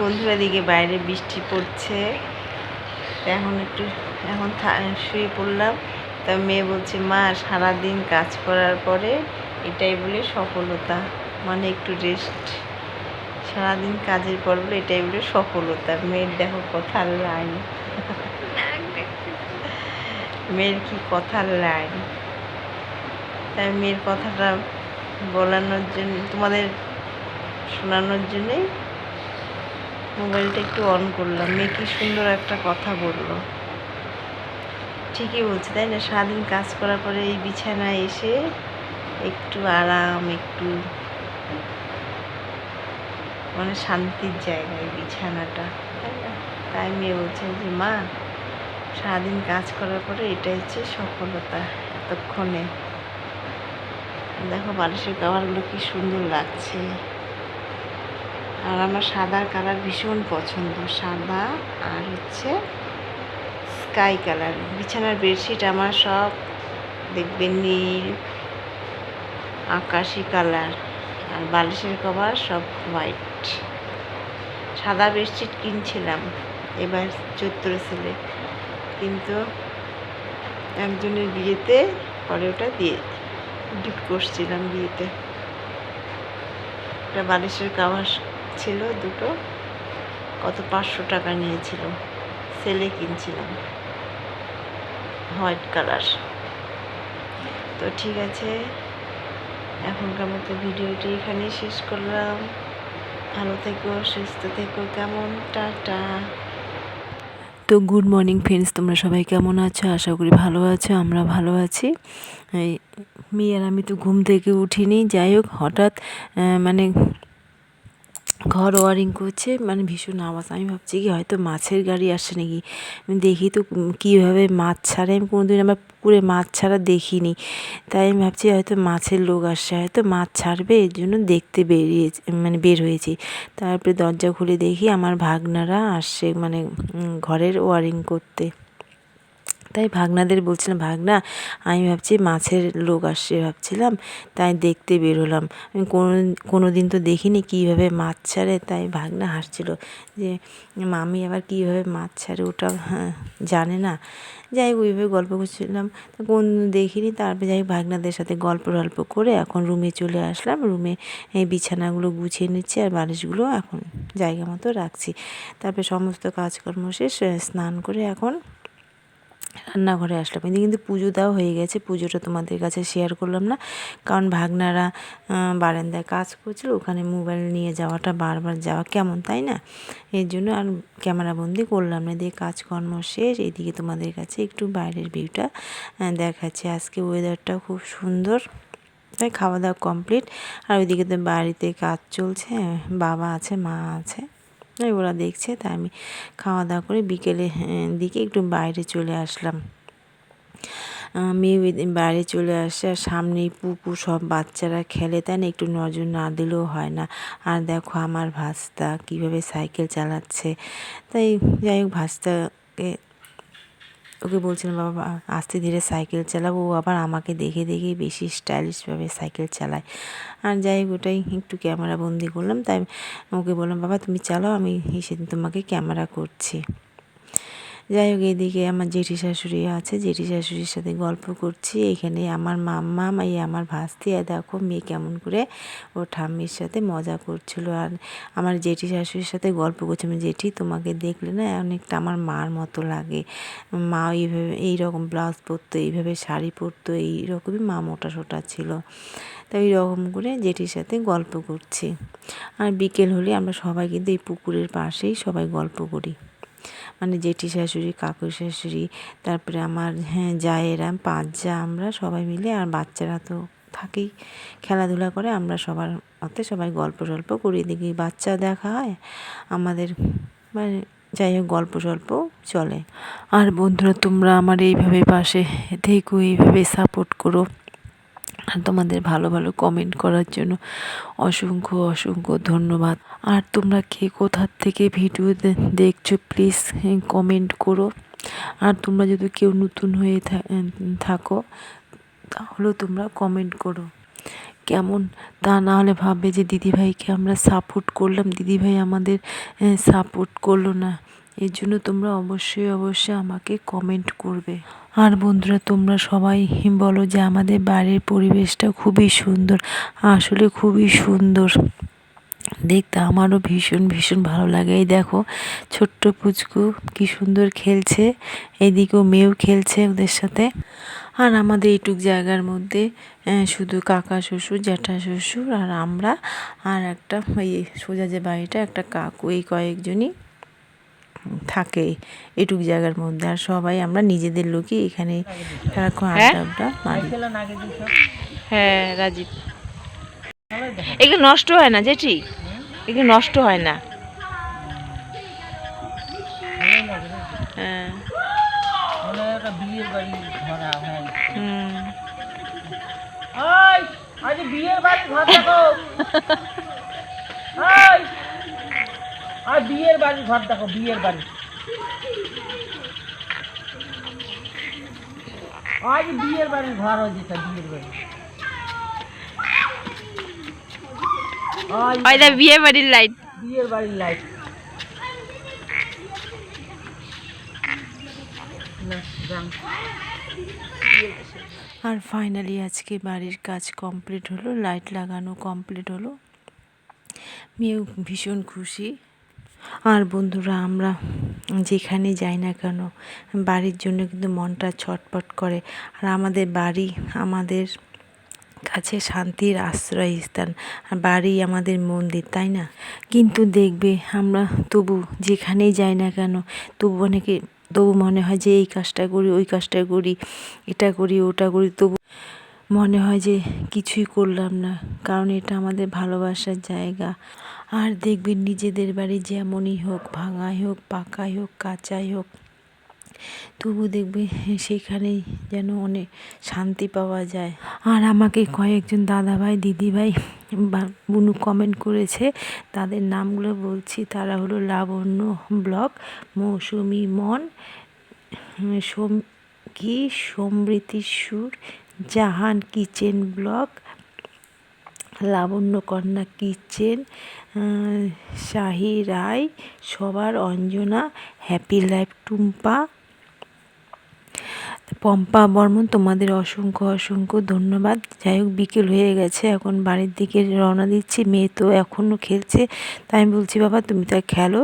বন্ধুরা দিকে বাইরে বৃষ্টি পড়ছে। এখন একটু, এখন শুয়ে পড়লাম। তা মেয়ে বলছে, মা, সারাদিন কাজ করার পরে এটাই বলে সফলতা। মানে একটু রেস্ট সারাদিন কাজের পর বলে এটাই বলে সফলতা। মেয়ের দেখো কথার লাইন মেয়ের কি কথার লাইন তাই মেয়ের কথাটা বলানোর জন্য, তোমাদের শোনানোর জন্যেই মোবাইলটা একটু অন করলাম। মেয়ে কি সুন্দর একটা কথা বলল। ঠিকই বলছে, তাই না? সারাদিন কাজ করার পরে এই বিছানায় এসে একটু আরাম, একটু মানে শান্তির জায়গা এই বিছানাটা, তাই না? তাই মেয়ে বলছে যে, মা, সারাদিন কাজ করার পরে এটা হচ্ছে সফলতা এতক্ষণে। দেখো বালিশের কাভারগুলো কি সুন্দর লাগছে। আর আমার সাদার কালার ভীষণ পছন্দ, সাদা আর হচ্ছে স্কাই কালার। বিছানার বেডশিট আমার সব, দেখবেন নীল, আকাশি কালার আর বালিশের কভার সব হোয়াইট। সাদা বেডশিট কিনছিলাম, এবার চৈত্র ছেলে কিন্তু একজনের বিয়েতে পরে ওটা দিয়ে গিফট করছিলাম বিয়েতে। একটা বালিশের কাভার ছিল দুটো, কত পাঁচশো টাকা নিয়েছিল, সেলে কিনছিলাম, হোয়াইট কালার। তো ঠিক আছে, এখনকার মতো ভিডিওটি এখানেই শেষ করলাম। ভালো থেকো, সুস্থ থেকো, কেমন? টাটা। তো গুড মর্নিং ফ্রেন্ডস, তোমরা সবাই কেমন আছো? আশা করি ভালো আছো, আমরা ভালো আছি। এই মেয়ে আর আমি তো ঘুম থেকে উঠিনি, যাই হোক, হঠাৎ মানে ঘর ওয়ারিং করছে মানে ভীষণ আওয়াজ আমি ভাবছি কি হয়তো মাছের গাড়ি আসছে নাকি? আমি দেখি তো কীভাবে মাছ ছাড়ে। আমি কোনোদিন আমার পুকুরে মাছ ছাড়া দেখিনি। তাই আমি ভাবছি হয়তো মাছের লোক আসছে, হয়তো মাছ ছাড়বে, এর জন্য দেখতে বেরিয়েছি মানে বের হয়েছি। তারপরে দরজা খুলে দেখি আমার ভাগনারা আসছে মানে ঘরের ওয়ারিং করতে। তাই ভাগনাদের বলছিলাম ভাগনা আমি ভাবছি মাছের লোক আসছে ভাবছিলাম তাই দেখতে বের হলাম। আমি কোনো কোনো দিন তো দেখিনি কীভাবে মাছ ছাড়ে তাই ভাগনা হাসছিল যে মামি আবার কীভাবে মাছ ছাড়ে ওটা হ্যাঁ, জানে না। যাই হোক ওইভাবে গল্প করছিলাম কোন দেখিনি তারপরে যাই ভাগনাদের সাথে গল্প টল্প করে এখন রুমে চলে আসলাম রুমে বিছানাগুলো গুছিয়ে নিচ্ছি আর বালিশগুলো এখন জায়গা মতো রাখছি। তারপরে সমস্ত কাজকর্ম শেষ স্নান করে এখন রান্নাঘরে আসলাম এদিকে কিন্তু পুজো দেওয়া হয়ে গেছে। পুজোটা তোমাদের কাছে শেয়ার করলাম না। কারণ, ভাগনারা বারান্দায় কাজ করছিল। ওখানে মোবাইল নিয়ে যাওয়াটা, বারবার যাওয়া কেমন, তাই না? এর জন্য আর ক্যামেরাবন্দি করলাম না। দিয়ে কাজকর্ম শেষ। এদিকে তোমাদের কাছে একটু বাইরের ভিউটা দেখাচ্ছে। আজকে ওয়েদারটা খুব সুন্দর। তাই খাওয়া দাওয়া কমপ্লিট আর ওইদিকে তো বাড়িতে কাজ চলছে। বাবা আছে, মা আছে। এই ওরা দেখছে, তাই আমি খাওয়া দাওয়া করে বিকেলে দিকে একটু বাইরে চলে আসলাম। মেয়ে বাইরে চলে আসে, আর সামনেই পুকুর, সব বাচ্চারা খেলে, তাই না? একটু নজর না দিলেও হয় না। আর দেখো আমার ভাস্তা কীভাবে সাইকেল চালাচ্ছে। তাই যাই হোক, ভাস্তাকে ওকে বলছিলাম, বাবা আস্তে ধীরে সাইকেল চালাবো। ও আবার আমাকে দেখে দেখে বেশি স্টাইলিশভাবে সাইকেল চালায়। আর যাই হোক, ওটাই একটু ক্যামেরা বন্দি করলাম। তাই ওকে বললাম, বাবা, তুমি চালাও, আমি সেদিন তোমাকে ক্যামেরা করছি। যাই হোক, এদিকে আমার জেঠি শাশুড়ি আছে। জেঠি শাশুড়ির সাথে গল্প করছি। এখানে আমার মাম্মা, এই আমার ভাস্তি দেখো মেয়ে কেমন করে ও ঠাম্মির সাথে মজা করছিল। আর আমার জেঠি শাশুড়ির সাথে গল্প করছি। আমি জেঠি, তোমাকে দেখলে না অনেকটা আমার মার মতো লাগে। মা এইভাবে, এইরকম ব্লাউজ পরতো, এইভাবে শাড়ি পরতো, এইরকমই মা মোটা সোটা ছিল। তাই ওই রকম করে জেঠির সাথে গল্প করছি। আর বিকেল হলে আমরা সবাই কিন্তু এই পুকুরের পাশেই সবাই গল্প করি। মানে জেঠি শাশুড়ি, কাকু শাশুড়ি, তারপরে আমার হ্যাঁ জায়েরা পাঁচ যা আমরা সবাই মিলে আর বাচ্চারা তো থাকেই। খেলাধুলা করে আমরা সবার মতে সবাই গল্প টল্প করি। দেখি বাচ্চা দেখা হয়, আমাদের মানে যাই হোক গল্প সল্প চলে। আর বন্ধুরা, তোমরা আমার এইভাবে পাশে থেকো, এইভাবে সাপোর্ট করো। আর তোমাদের ভালো ভালো কমেন্ট করার জন্য অসংখ্য অসংখ্য ধন্যবাদ। আর তোমরা কে কোথার থেকে ভিডিও দেখছ প্লিজ কমেন্ট করো। আর তোমরা যদি কেউ নতুন হয়ে থাকো, তাহলেও তোমরা কমেন্ট করো। কেমন? তা না হলে ভাববে যে দিদিভাইকে আমরা সাপোর্ট করলাম। দিদিভাই আমাদের সাপোর্ট করল না। এর জন্য তোমরা অবশ্যই অবশ্যই আমাকে কমেন্ট করবে। আর বন্ধুরা, তোমরা সবাই বলো যে আমাদের বাড়ির পরিবেশটা খুবই সুন্দর, আসলে খুবই সুন্দর। দেখতে আমারও ভীষণ ভীষণ ভালো লাগে। এই দেখো, ছোট্ট পুচকু কি সুন্দর খেলছে। এদিকেও মেয়েও খেলছে ওদের সাথে। আর আমাদের এইটুক জায়গার মধ্যে শুধু কাকা শ্বশুর, জ্যাঠা শ্বশুর আর আমরা। আর একটা ওই সোজা যে বাড়িটা, একটা কাকু, এই কয়েকজনই। থাকে এটুক জায়গার মধ্যে। আর সবাই আমরা নিজেদের লোকই এখানে সারাক্ষণ হ্যাঁ? আড্ডা আড্ডা মারি। হ্যাঁ রাজীব। এগুলো নষ্ট হয় না জেঠি? এগুলো নষ্ট হয় না। হ্যাঁ। বিয়ের বাড়ি ধরা হয় আজ বিয়ের বাড়ি ঘর আর বিয়ের বাড়ি ঘর দেখো বিয়ের বাড়ি। আজ বিয়ের বাড়ির ঘর হয়েছে বিয়ের বাড়ি। দা বিয়ে বাড়ির লাইট বিয়ের বাড়ির লাইট না আর ফাইনালি আজকে বাড়ির কাজ কমপ্লিট হলো লাইট লাগানো কমপ্লিট হলো। মেয়েও ভীষণ খুশি। আর বন্ধুরা, আমরা যেখানে যাই না কেন, বাড়ির জন্য কিন্তু মনটা ছটপট করে। আর আমাদের বাড়ি আমাদের কাছে শান্তির আশ্রয়স্থান আর বাড়ি আমাদের মন্দির, তাই না? কিন্তু দেখবে আমরা তবু যেখানেই যাই না কেন, তবু অনেকে, তবু মনে হয় যে এই কাজটা করি, ওই কাজটা করি, এটা করি, ওটা করি, তবু মনে হয় যে কিছুই করলাম না, কারণ এটা আমাদের ভালোবাসার জায়গা। আর দেখবে নিজেদের বাড়ি যেমনই হোক, ভাঙাই হোক, পাকাই হোক, কাঁচাই হোক, তবু দেখবে সেখানেই যেন অনেক শান্তি পাওয়া যায়। আর আমাকে কয়েকজন দাদাভাই, দিদিভাই বুনু কমেন্ট করেছে, তাদের নামগুলো বলছি। তারা হলো লাবণ্য ব্লক মৌসুমি মন, সোম, কি? Samriddhi Sur Jahan kitchen block Labanyakanya kitchen Shahi Roy সবার অঞ্জনা হ্যাপি লাইফ টুম্পা পম্পা বর্মন, তোমাদের অসংখ্য অসংখ্য ধন্যবাদ। যাই হোক, বিকেল হয়ে গেছে, এখন বাড়ির দিকে রওনা দিচ্ছি। মেয়ে তো এখনও খেলছে, তাই আমি বলছি, বাবা, তুমি তো খেলো।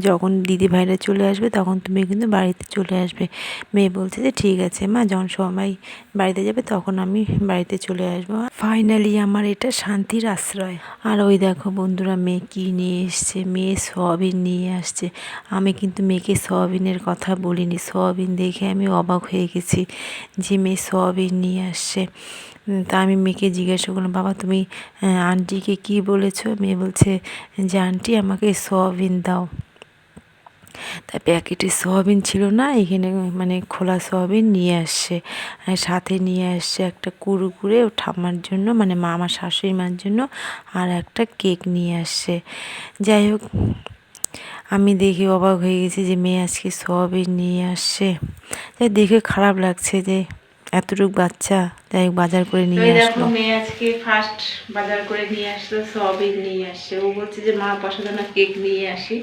যখন দিদি ভাইরা চলে আসবে, তখন তুমি কিন্তু বাড়িতে চলে আসবে। মেয়ে বলছে যে, ঠিক আছে, মা, যখন সবাই বাড়িতে যাবে, তখন আমি বাড়িতে চলে আসব। ফাইনালি আমার এটা শান্তির আশ্রয়। আর ওই দেখো বন্ধুরা, মেয়ে কী নিয়ে এসছে? মেয়ে সয়াবিন নিয়ে আসছে। আমি কিন্তু মেয়েকে সয়াবিনের কথা বলিনি। সয়াবিন দেখে আমি অবাক হয়ে গেছি যে মেয়ে সয়াবিন নিয়ে আসছে। তা আমি মেয়েকে জিজ্ঞাসা করলাম, বাবা, তুমি আন্টিকে কি বলেছ? মেয়ে বলছে যে, আন্টি, আমাকে সয়াবিন দাও। তাই প্যাকেটে সয়াবিন ছিল না, এখানে মানে খোলা সয়াবিন নিয়ে আসছে। সাথে নিয়ে আসছে একটা কুরকুরে ও ঠাম্মার জন্য মানে মা আমার শাশুড়ি মার জন্য, আর একটা কেক নিয়ে আসছে। যাই হোক আমি দেখে অবাক হয়ে গেছি যে মেয়ে আজকে সবই নিয়ে আসছে। তাই দেখে খারাপ লাগছে যে এতটুকু বাচ্চা যাই বাজার করে নিয়ে আসলো। মেয়ে আজকে ফার্স্ট বাজার করে নিয়ে আসলো সবই নিয়ে আসছে। ও বলছে যে মা পাশে না কেক নিয়ে আসি।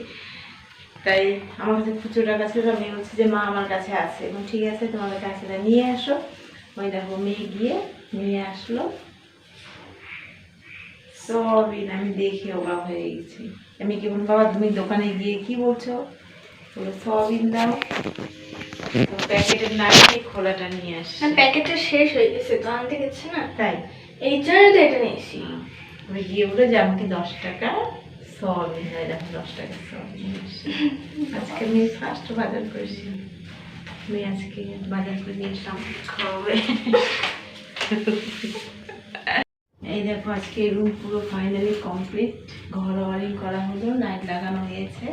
তাই আমার কাছে খুচরো টাকা ছিল আমি বলছি যে মা আমার কাছে আছে। এবং ঠিক আছে তোমাদের কাছে নিয়ে আসো। ওই দেখো মেয়ে গিয়ে নিয়ে আসলো। সয়াবিন আমি দেখে অবাক হয়ে গেছি। আমি কি বলব বাবা তুমি দোকানে গিয়ে কি বলছো? বলে সয়াবিন দাও। প্যাকেটের না দিয়ে খোলাটা নিয়ে আসছে না প্যাকেটটা শেষ হয়ে গেছে তো আনতে গেছে না? তাই? এই জন্য তো এটা নিয়েছি আমি গিয়ে বলে যে আমাকে দশ টাকা সয়াবিন হয় দেখো দশ টাকা সয়াবিন আজকে আমি ফার্স্ট বাজার করেছি। আমি আজকে বাজার করে নিয়ে এসলাম। খাওয়াবে। এই দেখো আজকে রুম পুরো ফাইনালি কমপ্লিট ঘর ওয়ারিং করা হলো লাইট লাগানো হয়েছে।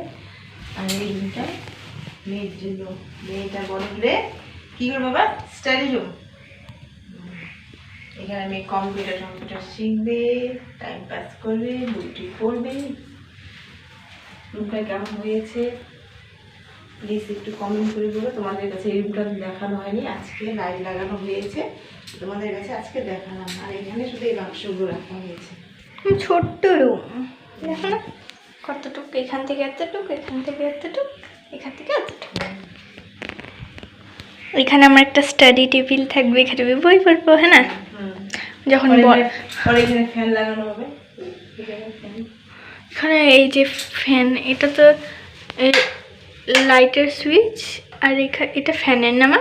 আর এই রুমটা মেয়ের জন্য, মেয়েটা রে কি করব বাবা? স্টাডি রুম এখানে মেয়ে কম্পিউটার কম্পিউটার শিখবে টাইম পাস করবে বইটি পড়বে। রুমটা কেমন হয়েছে? প্লিজ একটু কমেন্ট করে বলো তোমাদের কাছে এই রুমটা দেখানো হয়নি আজকে লাইট লাগানো হয়েছে তোমাদের কাছে আজকে দেখালাম। আর এখানে শুধু এই বাক্সগুলো রাখা হয়েছে। ছোট্ট রুম দেখো না কতটুকু এখান থেকে এতটুকু এখান থেকে এতটুক এখান থেকে এতটুকু। এখানে আমার একটা স্টাডি টেবিল থাকবে এখানে বই পড়ব হ্যাঁ না? যখন এখানে ফ্যান লাগানো হবে। এখানে এই যে ফ্যান এটা তো লাইটের সুইচ আর এটা ফ্যানের নামা।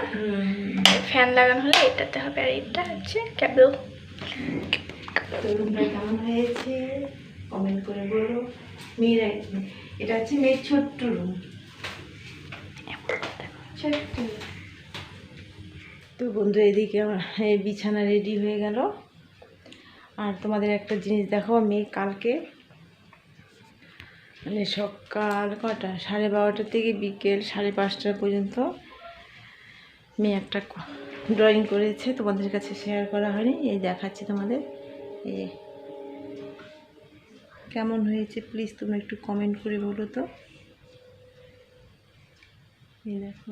ফ্যান লাগানো হলে এটাতে হবে আর এটা হচ্ছে ক্যাবেল কেমন হয়েছে কমেন্ট করে বলো। মেয়ের এটা হচ্ছে মেয়ের ছোট্ট রুম ছোট্ট। তো বন্ধু এদিকে আমার বিছানা রেডি হয়ে গেল। আর তোমাদের একটা জিনিস দেখো মেয়ে কালকে মানে সকাল কটা? সাড়ে বারোটা থেকে বিকেল সাড়ে পাঁচটা পর্যন্ত মেয়ে একটা ড্রয়িং করেছে, তোমাদের কাছে শেয়ার করা হয়নি। এই দেখাচ্ছি তোমাদের। এই কেমন হয়েছে? প্লিজ তুমি একটু কমেন্ট করে বলো তো। এই দেখো।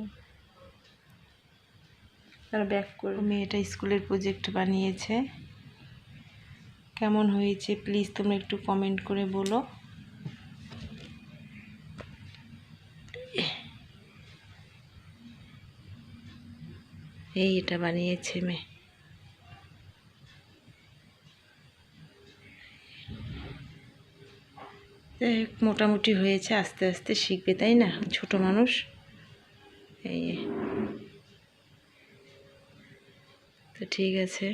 তারা ব্যাক করে। মেয়েটা স্কুলের প্রজেক্ট বানিয়েছে। কেমন হয়েছে? প্লিজ তোমরা একটু কমেন্ট করে বলো। এই এটা বানিয়েছে মেয়ে। মোটামুটি হয়েছে, আস্তে আস্তে শিখবে, তাই না? ছোট মানুষ। এই তো ঠিক আছে।